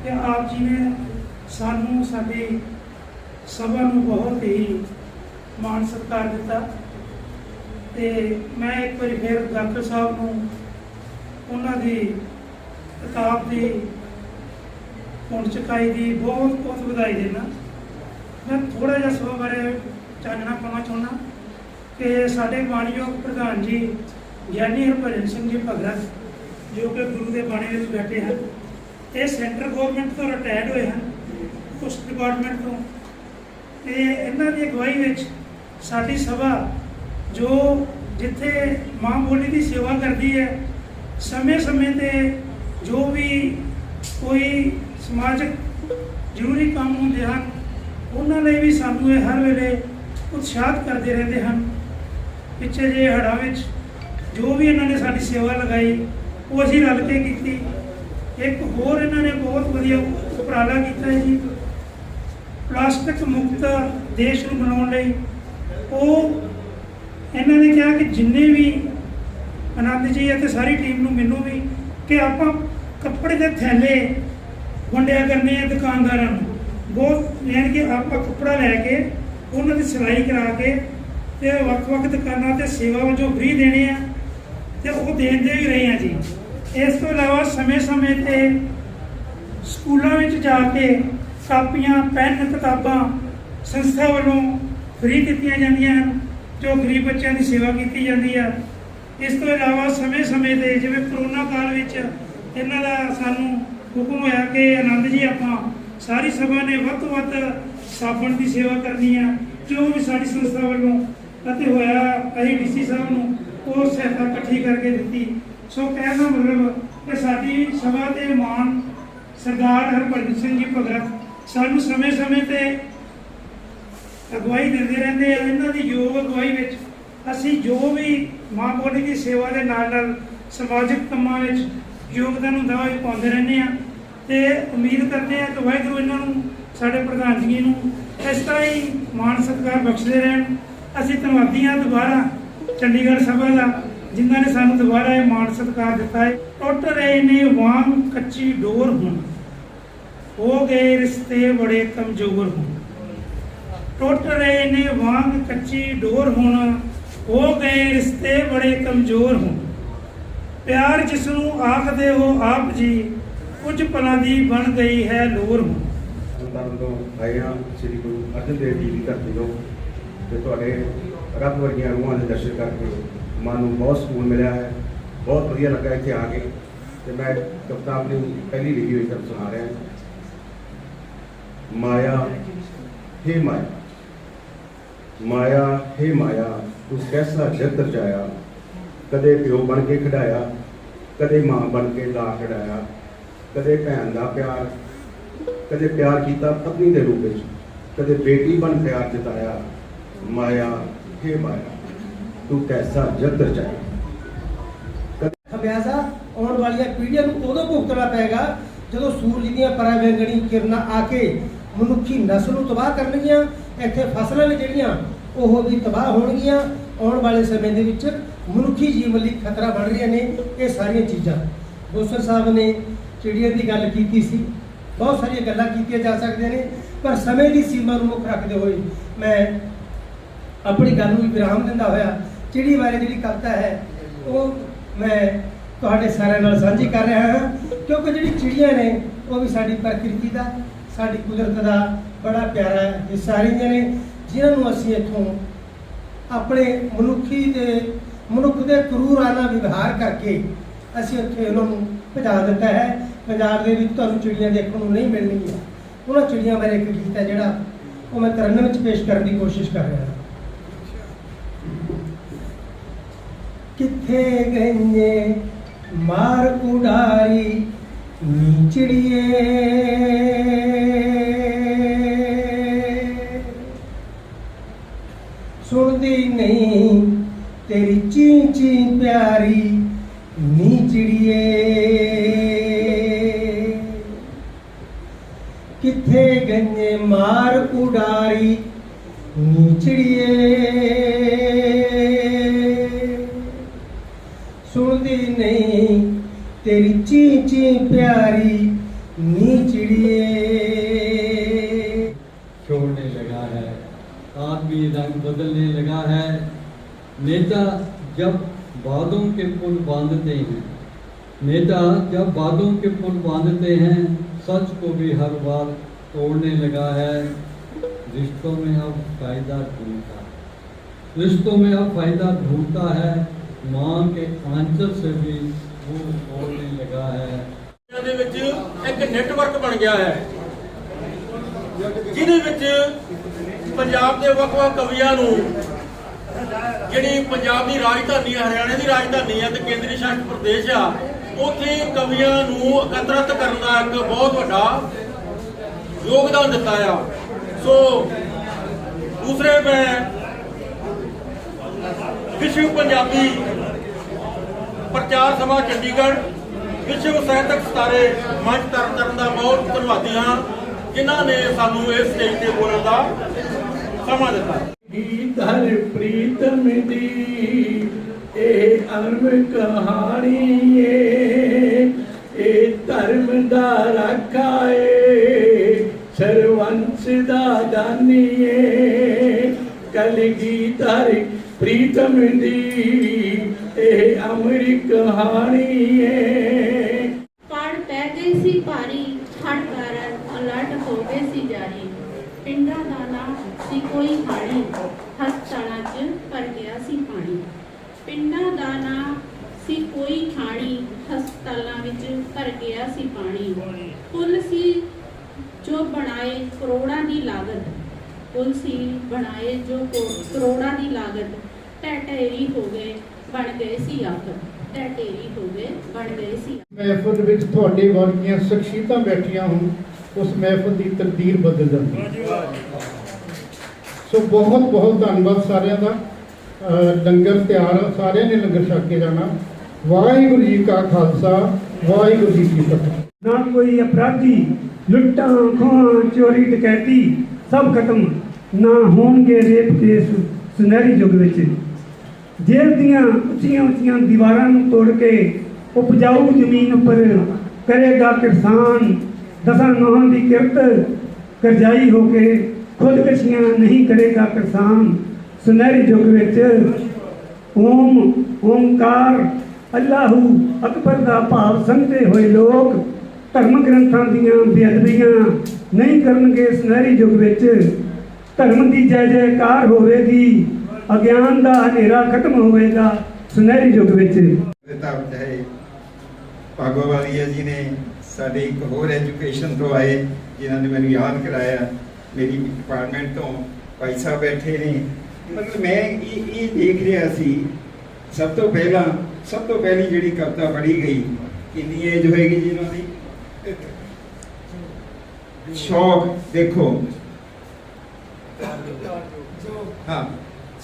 Speaker 5: ਕਿ ਆਪ ਜੀ ਨੇ ਸਾਨੂੰ ਸਾਡੀ ਸਭਾ ਨੂੰ ਬਹੁਤ ਹੀ ਮਾਣ ਸਤਿਕਾਰ ਦਿੱਤਾ ਤੇ ਮੈਂ ਇੱਕ ਵਾਰੀ ਫਿਰ ਡਾਕਟਰ ਸਾਹਿਬ ਨੂੰ ਉਹਨਾਂ ਦੀ ਕਿਤਾਬ ਦੀ ਹੁਣ ਚੁਕਾਈ ਦੀ ਬਹੁਤ ਬਹੁਤ ਵਧਾਈ ਦੇਣਾ ਮੈਂ ਥੋੜਾ ਜਿਹਾ ਸਭ ਬਾਰੇ ਚਾਨਣਾ ਪਾਉਣਾ ਚਾਹੁੰਦਾ ਕਿ ਸਾਡੇ ਬਾਣਯੋਗ ਪ੍ਰਧਾਨ ਜੀ ਗਿਆਨੀ ਹਰਭਜਨ ਸਿੰਘ ਜੀ ਭਗਤ, ਜੋ ਕਿ ਗੁਰੂ ਦੇ ਬਾਣੇ ਵਿੱਚ ਬੈਠੇ ਹਨ, ਇਹ ਸੈਂਟਰ ਗਵਰਨਮੈਂਟ ਤੋਂ ਰਿਟਾਇਰਡ ਹੋਏ ਹਨ ਉਸ ਡਿਪਾਰਟਮੈਂਟ ਤੋਂ। ਤੇ ਇਹਨਾਂ ਦੀ ਅਗਵਾਈ ਵਿੱਚ ਸਾਡੀ ਸਭਾ ਜੋ ਜਿੱਥੇ ਮਾਂ ਬੋਲੀ ਦੀ ਸੇਵਾ ਕਰਦੀ ਹੈ ਸਮੇਂ-ਸਮੇਂ ਤੇ ਜੋ ਵੀ ਕੋਈ ਸਮਾਜਿਕ ਜ਼ਰੂਰੀ ਕੰਮ ਹੁੰਦੇ ਹਨ, ਉਹਨਾਂ ਲਈ ਵੀ ਸਾਨੂੰ ਇਹ ਹਰ ਵੇਲੇ ਉਤਸ਼ਾਹਤ ਕਰਦੇ ਰਹਿੰਦੇ ਹਨ। ਪਿੱਛੇ ਜੇ ਹੜ੍ਹਾਂ ਵਿੱਚ ਜੋ ਵੀ ਇਹਨਾਂ ਨੇ ਸਾਡੀ ਸੇਵਾ ਲਗਾਈ, ਉਹ ਅਸੀਂ ਰਲ ਕੇ ਕੀਤੀ। ਇੱਕ ਹੋਰ ਇਹਨਾਂ ਨੇ ਬਹੁਤ ਵਧੀਆ ਉਪਰਾਲਾ ਕੀਤਾ ਹੈ ਜੀ। ਪਲਾਸਟਿਕ ਮੁਕਤ ਦੇਸ਼ ਨੂੰ ਬਣਾਉਣ ਲਈ ਉਹ ਇਹਨਾਂ ਨੇ ਕਿਹਾ ਕਿ ਜਿੰਨੇ ਵੀ ਆਨੰਦ ਜੀ ਅਤੇ ਸਾਰੀ ਟੀਮ ਨੂੰ, ਮੈਨੂੰ ਵੀ, ਕਿ ਆਪਾਂ ਕੱਪੜੇ ਦੇ ਥੈਲੇ ਵੰਡਿਆ ਕਰਨੇ ਆ ਦੁਕਾਨਦਾਰਾਂ ਨੂੰ। ਬਹੁਤ ਯਾਨੀ ਕਿ ਆਪਾਂ ਕੱਪੜਾ ਲੈ ਕੇ, ਉਹਨਾਂ ਦੀ ਸਿਲਾਈ ਕਰਾ ਕੇ ਤੇ ਵੱਖ-ਵੱਖ ਦੁਕਾਨਾਂ ਤੇ ਸੇਵਾ ਵਜੋਂ ਫ੍ਰੀ ਦੇਣੇ ਆ ਤੇ ਉਹ ਦੇਂਦੇ ਵੀ ਰਹੇ ਆ ਜੀ। ਇਸ ਤੋਂ ਇਲਾਵਾ ਸਮੇਂ-ਸਮੇਂ ਤੇ ਸਕੂਲਾਂ ਵਿੱਚ ਜਾ ਕੇ ਕਾਪੀਆਂ, ਪੈਨ, ਕਿਤਾਬਾਂ ਸੰਸਥਾ ਵੱਲੋਂ ਫ੍ਰੀ ਦਿੱਤੀਆਂ ਜਾਂਦੀਆਂ ਹਨ, ਜੋ ਗਰੀਬ ਬੱਚਿਆਂ ਦੀ ਸੇਵਾ ਕੀਤੀ ਜਾਂਦੀ ਆ। ਇਸ ਤੋਂ ਇਲਾਵਾ ਸਮੇਂ-ਸਮੇਂ ਤੇ ਜਿਵੇਂ ਕਰੋਨਾ ਕਾਲ ਵਿੱਚ ਇਹਨਾਂ ਦਾ ਸਾਨੂੰ ਹੁਕਮ ਹੋਇਆ ਕਿ ਆਨੰਦ ਜੀ, ਆਪਾਂ ਸਾਰੀ ਸਭਾ ਨੇ ਵੱਧ ਤੋਂ ਵੱਧ ਸਾਬਣ ਦੀ ਸੇਵਾ ਕਰਨੀ ਆ, ਜੋ ਵੀ ਸਾਡੀ ਸੰਸਥਾ ਵੱਲੋਂ ਅਤੇ ਹੋਇਆ ਅਸੀਂ ਡੀਸੀ ਸਾਹਿਬ ਨੂੰ ਉਹ ਸਹਾਇਤਾ ਇਕੱਠੀ ਕਰਕੇ ਦਿੱਤੀ। ਸੋ ਕਹਿਣ ਦਾ ਮਤਲਬ ਕਿ ਸਾਡੀ ਸਭਾ ਦੇ ਮਾਨ ਸਰਦਾਰ ਹਰਭਜਨ ਸਿੰਘ ਜੀ ਭਗਤ ਸਾਨੂੰ ਸਮੇਂ-ਸਮੇਂ ਤੇ ਅਗਵਾਈ ਦਿੰਦੇ ਰਹਿੰਦੇ ਆ, ਇਹਨਾਂ ਦੀ ਯੋਗ ਅਗਵਾਈ ਵਿੱਚ ਅਸੀਂ ਜੋ ਵੀ ਮਾਂ ਬੋਲੀ ਦੀ ਸੇਵਾ ਦੇ ਨਾਲ ਨਾਲ ਸਮਾਜਿਕ ਕੰਮਾਂ ਵਿੱਚ ਯੋਗਦਾਨ ਹੁੰਦਾ ਹੋਇਆ ਪਾਉਂਦੇ ਰਹਿੰਦੇ ਆ। ਤੇ ਉਮੀਦ ਕਰਦੇ ਆ ਕਿ ਵਾਹਿਗੁਰੂ ਇਹਨਾਂ ਨੂੰ, ਸਾਡੇ ਪ੍ਰਧਾਨ ਜੀ ਨੂੰ ਇਸ ਤਰ੍ਹਾਂ ਹੀ ਮਾਣ ਸਤਿਕਾਰ ਬਖਸ਼ਦੇ ਰਹਿਣ। ਅਸੀਂ ਧੰਨਵਾਦੀ ਹਾਂ ਦੁਬਾਰਾ ਚੰਡੀਗੜ੍ਹ ਸਭਾ ਦਾ, ਜਿਨ੍ਹਾਂ ਨੇ ਸਾਨੂੰ ਦੁਬਾਰਾ ਇਹ ਮਾਣ ਸਤਿਕਾਰ ਦਿੱਤਾ ਹੈ। ਟੁੱਟ ਰਹੇ ਨੇ ਵਾਂਗ ਕੱਚੀ ਡੋਰ ਹੁਣ। ਹੋ ਗਏ ਰਿਸ਼ਤੇ ਬੜੇ ਕਮਜ਼ੋਰ ਹੁਣ। ਟੁੱਟ ਰਹੇ ਨੇ, ਵਾਂਗ ਕੱਚੀ ਡੋਰ ਹੋਣਾ ਹੋ ਗਏ, ਰਿਸ਼ਤੇ ਬੜੇ ਕਮਜ਼ੋਰ ਹੁਣ। ਪਿਆਰ ਜਿਸ ਨੂੰ ਆਖਦੇ ਹੋ ਆਪ ਜੀ, ਕੁਝ ਪਲਾਂ ਦੀ ਬਣ ਗਈ ਹੈ ਲੋਰ ਹੁਣ।
Speaker 14: ਤਰਨਤਾਰਨ ਤੋਂ ਆਏ ਹਾਂ ਸ੍ਰੀ ਗੁਰੂ ਅਰਜਨ ਦੇਵ ਜੀ ਦੀ ਧਰਤੀ ਤੋਂ ਤੇ ਤੁਹਾਡੇ ਰੱਬ ਵਰਗੀਆਂ ਰੂਹਾਂ ਦੇ ਦਰਸ਼ਨ ਕਰਕੇ ਮਨ ਨੂੰ ਬਹੁਤ ਸਕੂਨ ਮਿਲਿਆ ਹੈ। ਬਹੁਤ ਵਧੀਆ ਲੱਗਾ ਇੱਥੇ ਆ ਕੇ ਤੇ ਮੈਂ ਕਵਿਤਾ ਆਪਣੀ ਪਹਿਲੀ ਲਿਖੀ ਹੋਈ ਤੁਹਾਨੂੰ ਸੁਣਾ ਰਿਹਾ। ਮਾਇਆ, ਹੇ ਮਾਇਆ ਮਾਇਆ, ਹੇ ਮਾਇਆ, ਤੂੰ ਕੈਸਾ ਜਗ ਰਚਾਇਆ। ਕਦੇ ਪਿਓ ਬਣ ਕੇ ਖਿਡਾਇਆ, ਕਦੇ ਮਾਂ ਬਣ ਕੇ ਲਾ ਖਿਡਾਇਆ। ਕਦੇ ਭੈਣ ਦਾ ਪਿਆਰ, ਕਦੇ ਪਿਆਰ ਕੀਤਾ ਪਤਨੀ ਦੇ ਰੂਪ ਵਿੱਚ। ਕਦੇ ਬੇਟੀ ਬਣ ਪਿਆਰ ਜਤਾਇਆ। ਮਾਇਆ, ਹੇ ਮਾਇਆ, ਤੂੰ ਕੈਸਾ ਜਗ ਰਚਾਇਆ।
Speaker 1: ਖਬਿਆਜ਼ਾ ਆਉਣ ਵਾਲੀਆਂ ਪੀੜ੍ਹੀਆਂ ਨੂੰ ਉਦੋਂ ਭੁਗਤਣਾ ਪਏਗਾ ਜਦੋਂ ਸੂਰਜ ਦੀਆਂ ਪਰਾਵੈਂਗਣੀ ਕਿਰਨਾਂ ਆ ਕੇ ਮਨੁੱਖੀ ਨਸਲ ਨੂੰ ਤਬਾਹ ਕਰਨਗੀਆਂ, ਇੱਥੇ ਫਸਲਾਂ ਵੀ ਜਿਹੜੀਆਂ ਉਹ ਵੀ ਤਬਾਹ ਹੋਣਗੀਆਂ। ਆਉਣ ਵਾਲੇ ਸਮੇਂ ਦੇ ਵਿੱਚ ਮਨੁੱਖੀ ਜੀਵਨ ਲਈ ਖਤਰਾ ਬਣ ਰਹੀਆਂ ਨੇ ਇਹ ਸਾਰੀਆਂ ਚੀਜ਼ਾਂ। ਗੋਸਰ ਸਾਹਿਬ ਨੇ ਚਿੜੀਆਂ ਦੀ ਗੱਲ ਕੀਤੀ ਸੀ। ਬਹੁਤ ਸਾਰੀਆਂ ਗੱਲਾਂ ਕੀਤੀਆਂ ਜਾ ਸਕਦੀਆਂ ਨੇ, ਪਰ ਸਮੇਂ ਦੀ ਸੀਮਾ ਨੂੰ ਮੁੱਖ ਰੱਖਦੇ ਹੋਏ ਮੈਂ ਆਪਣੀ ਗੱਲ ਨੂੰ ਵੀ ਵਿਰਾਮ ਦਿੰਦਾ ਹੋਇਆ, ਚਿੜੀ ਬਾਰੇ ਜਿਹੜੀ ਕਵਿਤਾ ਹੈ, ਉਹ ਮੈਂ ਤੁਹਾਡੇ ਸਾਰਿਆਂ ਨਾਲ ਸਾਂਝੀ ਕਰ ਰਿਹਾ ਹਾਂ, ਕਿਉਂਕਿ ਜਿਹੜੀ ਚਿੜੀਆਂ ਨੇ, ਉਹ ਵੀ ਸਾਡੀ ਪ੍ਰਕਿਰਤੀ ਦਾ, ਸਾਡੀ ਕੁਦਰਤ ਦਾ ਬੜਾ ਪਿਆਰਾ ਹਿੱਸਾ ਰਹੀਆਂ ਨੇ। ਜਿਨ੍ਹਾਂ ਨੂੰ ਅਸੀਂ ਇੱਥੋਂ ਆਪਣੇ ਮਨੁੱਖੀ ਦੇ ਮਨੁੱਖ ਦੇ ਕਰੂਰਾਨਾ ਵਿਵਹਾਰ ਕਰਕੇ ਅਸੀਂ ਉੱਥੇ ਉਹਨਾਂ ਨੂੰ ਭਜਾ ਦਿੱਤਾ ਹੈ। ਪੰਜਾਬ ਦੇ ਵਿੱਚ ਤੁਹਾਨੂੰ ਚਿੜੀਆਂ ਦੇਖਣ ਨੂੰ ਨਹੀਂ ਮਿਲਣਗੀਆਂ। ਉਹਨਾਂ ਚਿੜੀਆਂ ਬਾਰੇ ਇੱਕ ਗੀਤ ਹੈ ਜਿਹੜਾ ਉਹ ਮੈਂ ਤਰਨਮ ਵਿੱਚ ਪੇਸ਼ ਕਰਨ ਦੀ ਕੋਸ਼ਿਸ਼ ਕਰ ਰਿਹਾ ਹਾਂ। ਕਿੱਥੇ ਗਈਏ? ਮਾਰ ਉਡਾਰੀ ਨੀ ਸੁਣਦੀ ਨਹੀਂ। ਤੇਰੀ ਚੀਂ ਚੀਂ ਪਿਆਰੀ ਨੀ ਚਿੜੀਏ। ਕਿੱਥੇ ਗੰਨੇ ਮਾਰ ਉਡਾਰੀ ਨੀ ਚਿੜੀਏ। ਸੁਣਦੀ ਨਹੀਂ। ਤੇਰੀ ਚੀ ਚੀ ਪਿਆਰੀ ਨੀ
Speaker 12: बदलने लगा है नेता जब वादों के पुल बांधते हैं नेता जब वादों के पुल बांधते हैं सच को भी हर बार तोड़ने लगा है रिश्तों में अब फायदा ढूंढता है रिश्तों में अब फायदा ढूंढता है मां के आंचल से भी वो तोड़ने लगा है
Speaker 15: ਇਹਨਾਂ ਦੇ ਵਿੱਚ ਇੱਕ ਨੈਟਵਰਕ ਬਣ ਗਿਆ ਹੈ ਜਿਹਦੇ ਵਿੱਚ ਪੰਜਾਬ ਦੇ ਵੱਖ-ਵੱਖ ਕਵੀਆਂ ਨੂੰ ਜਿਹੜੀ ਪੰਜਾਬ ਦੀ ਰਾਜਧਾਨੀ ਹੈ ਹਰਿਆਣਾ ਦੀ ਰਾਜਧਾਨੀ ਹੈ ਤੇ ਕੇਂਦਰੀ ਸ਼ਾਸਿਤ ਪ੍ਰਦੇਸ਼ ਆ, ਉੱਥੇ ਕਵੀਆਂ ਨੂੰ ਇਕੱਤਰਤ ਕਰਨ ਦਾ ਇੱਕ ਬਹੁਤ ਵੱਡਾ ਯੋਗਦਾਨ ਦਿੱਤਾ ਆ। ਸੋ ਦੂਸਰੇ ਮੈਂ ਵਿਸ਼ਵ ਪੰਜਾਬੀ ਪ੍ਰਚਾਰ ਸਭਾ ਚੰਡੀਗੜ੍ਹ, ਵਿਸ਼ਵ ਸਾਹਿਤਕ ਸਤਾਰੇ ਮੰਚ ਤਰਨ ਤਰਨ ਦਾ ਬਹੁਤ ਧੰਨਵਾਦੀ ਹਾਂ, ਜਿਨ੍ਹਾਂ ਨੇ ਸਾਨੂੰ ਇਸ ਸਟੇਜ ਤੇ ਬੋਲਣ ਦਾ ਸਮਾਂ ਦਿੱਤਾ
Speaker 16: ਧਰ ਪ੍ਰੀਤਮ ਦੀ ਇਹ ਅਰਮ ਕਹਾਣੀ ਏ। ਇਹ ਧਰਮ ਦਾ ਰਾਖਾ ਏ, ਸਰਵੰਸ ਦਾ ਦਾਨੀ ਏ। ਕਲਗੀ ਧਰ ਪ੍ਰੀਤਮ ਦੀ ਇਹ ਅਮਰ ਕਹਾਣੀ ਏ।
Speaker 6: ਪੜ ਪੈ ਗਈ ਸੀ ਭਾਰੀ ਹੜ ਕਾਰਨ ਅਲਰਟ ਹੋ ਗਏ ਸੀ ਜਾਰੀ। ਪਿੰਡਾਂ ਦਾ ਨਾ ਸੀ ਕੋਈ ਹਾਣੀ। ਹਸਪਤਾਲਾਂ 'ਚ ਭਰ ਗਿਆ ਸੀ ਪਾਣੀ। ਪਿੰਡਾਂ ਦਾ ਨਾ ਸੀ ਕੋਈ ਖਾਣੀ ਹਸਪਤਾਲਾਂ ਵਿੱਚ ਭਰ ਗਿਆ ਸੀ ਪਾਣੀ। ਪੁੱਲ ਸੀ ਜੋ ਬਣਾਏ ਕਰੋੜਾਂ ਦੀ ਲਾਗਤ। ਪੁੱਲ ਸੀ ਬਣਾਏ ਜੋ ਕਰੋੜਾਂ ਦੀ ਲਾਗਤ। ਢਹਿ ਹੋ ਗਏ, ਬਣ ਗਏ ਸੀ ਆਖਰ ਢਹਿ ਹੋ ਗਏ, ਬਣ ਗਏ ਸੀ
Speaker 9: ਮਹਿਫਲ ਵਿੱਚ ਤੁਹਾਡੇ ਵਰਗੀਆਂ ਸ਼ਖਸੀਅਤਾਂ ਬੈਠੀਆਂ ਹੋਣ। ਉਸ ਮਹਿਫਲ ਦੀ ਤਕਦੀਰ ਬਦਲ ਜਾਂਦੀ ਹੈ। ਸੋ ਬਹੁਤ ਬਹੁਤ ਧੰਨਵਾਦ ਸਾਰਿਆਂ ਦਾ। ਲੰਗਰ ਤਿਆਰ ਆ, ਸਾਰਿਆਂ ਨੇ ਲੰਗਰ ਛਕ ਕੇ ਜਾਣਾ। ਵਾਹਿਗੁਰੂ ਜੀ ਕਾ ਖਾਲਸਾ ਵਾਹਿਗੁਰੂ ਜੀ ਕੀ ਫਤਿਹ।
Speaker 16: ਨਾ ਕੋਈ ਅਪਰਾਧੀ ਲੁੱਟਾਂ ਖੋਹਾਂ ਚੋਰੀ ਡਕੈਤੀ ਸਭ ਖਤਮ। ਨਾ ਹੋਣਗੇ ਰੇਪ ਕੇਸ ਸੁਨਹਿਰੀ ਯੁੱਗ ਵਿੱਚ। ਜੇਲ੍ਹ ਦੀਆਂ ਉੱਚੀਆਂ ਉੱਚੀਆਂ ਦੀਵਾਰਾਂ ਨੂੰ ਤੋੜ ਕੇ ਉਪਜਾਊ ਜ਼ਮੀਨ ਉੱਪਰ ਕਰੇਗਾ ਕਿਸਾਨ। ਦਸਾਂ ਨੋਹਾਂ ਦੀ ਕਿਰਤ ਕਰਜਾਈ ਹੋ ਕੇ ਖੁਦਕਸ਼ੀਆਂ ਨਹੀਂ ਕਰੇਗਾ ਕਿਸਾਨ। ਸੁਨਹਿਰੀ ਯੁੱਗ ਵਿੱਚ ਓਮ ਓਮਕਾਰ ਅੱਲਾਹੂ ਅਕਬਰ ਦਾ ਭਾਵ ਸਮਝਦੇ ਹੋਏ ਲੋਕ ਧਰਮ ਗ੍ਰੰਥਾਂ ਦੀਆਂ ਬੇਅਦਬੀਆਂ ਨਹੀਂ ਕਰਨਗੇ। ਸੁਨਹਿਰੀ ਯੁੱਗ ਵਿੱਚ ਧਰਮ ਦੀ ਜੈ ਜੈਕਾਰ ਹੋਵੇਗੀ, ਅਗਿਆਨ ਦਾ ਹਨੇਰਾ ਖਤਮ ਹੋਵੇਗਾ। ਸੁਨਹਿਰੀ ਯੁੱਗ ਵਿੱਚ
Speaker 14: ਦਿੱਤਾ ਵਿੱਚ ਹੈ
Speaker 4: ਭਾਗੋਵਾਲੀਆ ਜੀ ਨੇ ਸਾਡੇ ਇੱਕ ਹੋਰ ਐਜੂਕੇਸ਼ਨ ਤੋਂ ਆਏ, ਜਿਨ੍ਹਾਂ ਨੇ ਮੈਨੂੰ ਯਾਦ ਕਰਾਇਆ, ਮੇਰੀ ਡਿਪਾਰਟਮੈਂਟ ਤੋਂ ਭਾਈ ਸਾਹਿਬ ਬੈਠੇ ਨੇ। ਮਤਲਬ ਮੈਂ ਇਹ ਇਹ ਦੇਖ ਰਿਹਾ ਸੀ, ਸਭ ਤੋਂ ਪਹਿਲਾਂ, ਸਭ ਤੋਂ ਪਹਿਲੀ ਜਿਹੜੀ ਕਵਿਤਾ ਪੜ੍ਹੀ ਗਈ, ਕਿੰਨੀ ਏਜ ਹੋਏਗੀ ਜੀ ਦੀ? ਸ਼ੌਕ, ਦੇਖੋ। ਹਾਂ,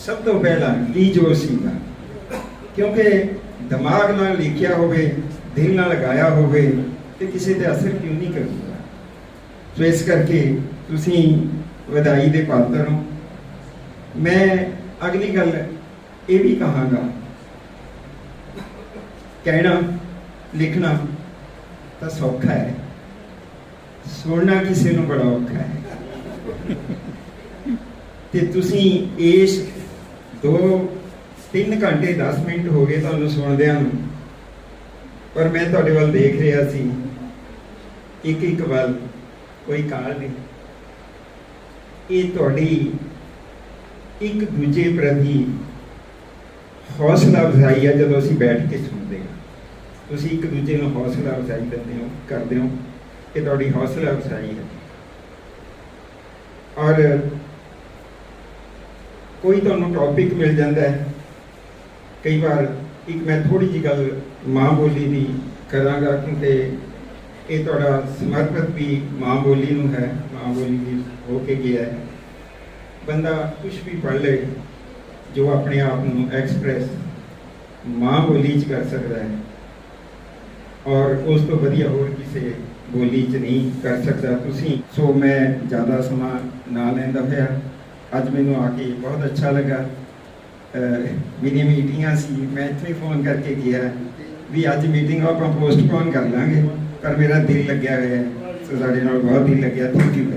Speaker 4: ਸਭ ਤੋਂ ਪਹਿਲਾਂ ਕੀ ਜੋ ਸੀਗਾ ਕਿਉਂਕਿ ਦਿਮਾਗ ਨਾਲ ਲਿਖਿਆ ਹੋਵੇ, ਦਿਲ ਨਾਲ ਗਾਇਆ ਹੋਵੇ ਤੇ ਕਿਸੇ ਤੇ ਅਸਰ ਕਿਉਂ ਨਹੀਂ ਕਰੂਗਾ ਸੋ ਇਸ ਕਰਕੇ ਤੁਸੀਂ ਵਧਾਈ ਦੇ ਪਾਤਰ ਹੋ। ਮੈਂ ਅਗਲੀ ਗੱਲ ਇਹ ਵੀ ਕਹਾਂਗਾ। ਕਹਿਣਾ, ਲਿਖਣਾ ਤਾਂ ਸੌਖਾ ਹੈ। ਸੁਣਨਾ ਕਿਸੇ ਨੂੰ ਬੜਾ ਔਖਾ ਹੈ। ਤੇ ਤੁਸੀਂ ਇਸ 2 3 ਘੰਟੇ 10 ਮਿੰਟ ਹੋ ਗਏ ਤੁਹਾਨੂੰ ਸੁਣਦਿਆਂ ਨੂੰ, ਪਰ ਮੈਂ ਤੁਹਾਡੇ ਵੱਲ ਦੇਖ ਰਿਹਾ ਸੀ। ਇੱਕ ਇੱਕ ਵੱਲ, ਕੋਈ ਕਾਲ ਨਹੀਂ। ਇਹ ਤੁਹਾਡੀ ਇੱਕ ਦੂਜੇ ਪ੍ਰਤੀ ਹੌਸਲਾ ਅਫਜ਼ਾਈ ਹੈ ਜਦੋਂ ਅਸੀਂ ਬੈਠ ਕੇ ਸੁਣਦੇ ਹਾਂ। ਤੁਸੀਂ ਇੱਕ ਦੂਜੇ ਨੂੰ ਹੌਸਲਾ ਅਫਜ਼ਾਈ ਦਿੰਦੇ ਹੋ, ਕਰਦੇ ਹੋ ਇਹ ਤੁਹਾਡੀ ਹੌਸਲਾ ਅਫਜ਼ਾਈ ਹੈ। ਔਰ ਕੋਈ ਤੁਹਾਨੂੰ ਟੌਪਿਕ ਮਿਲ ਜਾਂਦਾ ਹੈ। ਕਈ ਵਾਰ ਇੱਕ ਮੈਂ ਥੋੜੀ ਜਿਹੀ ਗੱਲ ਮਾਂ ਬੋਲੀ ਦੀ ਕਰਾਂਗਾ ਕਿਉਂਕਿ ਇਹ ਤੁਹਾਡਾ ਸਮਰਪਿਤ ਵੀ ਮਾਂ ਬੋਲੀ ਨੂੰ ਹੈ, ਮਾਂ ਬੋਲੀ ਦੀ ਹੋ ਕੇ ਗਿਆ ਹੈ। ਬੰਦਾ ਕੁਝ ਵੀ ਪੜ੍ਹ ਲੇ ਜੋ ਆਪਣੇ ਆਪ ਨੂੰ ਐਕਸਪ੍ਰੈਸ ਮਾਂ ਬੋਲੀ 'ਚ ਕਰ ਸਕਦਾ ਹੈ। ਔਰ ਉਸ ਤੋਂ ਵਧੀਆ ਹੋਰ ਕਿਸੇ ਬੋਲੀ 'ਚ ਨਹੀਂ ਕਰ ਸਕਦਾ। ਤੁਸੀਂ ਸੋ ਮੈਂ ਜ਼ਿਆਦਾ ਸਮਾਂ ਨਾ ਲੈਂਦਾ ਹੋਇਆ ਅੱਜ ਮੈਨੂੰ ਆ ਕੇ ਬਹੁਤ ਅੱਛਾ ਲੱਗਾ। ਮੇਰੀਆਂ ਮੀਟਿੰਗਾਂ ਸੀ, ਮੈਂ ਇੱਥੇ ਫੋਨ ਕਰਕੇ ਗਿਆ ਵੀ ਅੱਜ ਮੀਟਿੰਗ ਆਪਾਂ ਪੋਸਟਪੋਨ ਕਰ ਲਾਂਗੇ। ਪਰ ਮੇਰਾ ਦਿਲ ਲੱਗਿਆ ਹੋਇਆ ਹੈ। ਸੋ ਸਾਡੇ ਨਾਲ ਬਹੁਤ ਦਿਲ ਲੱਗਿਆ। Thank you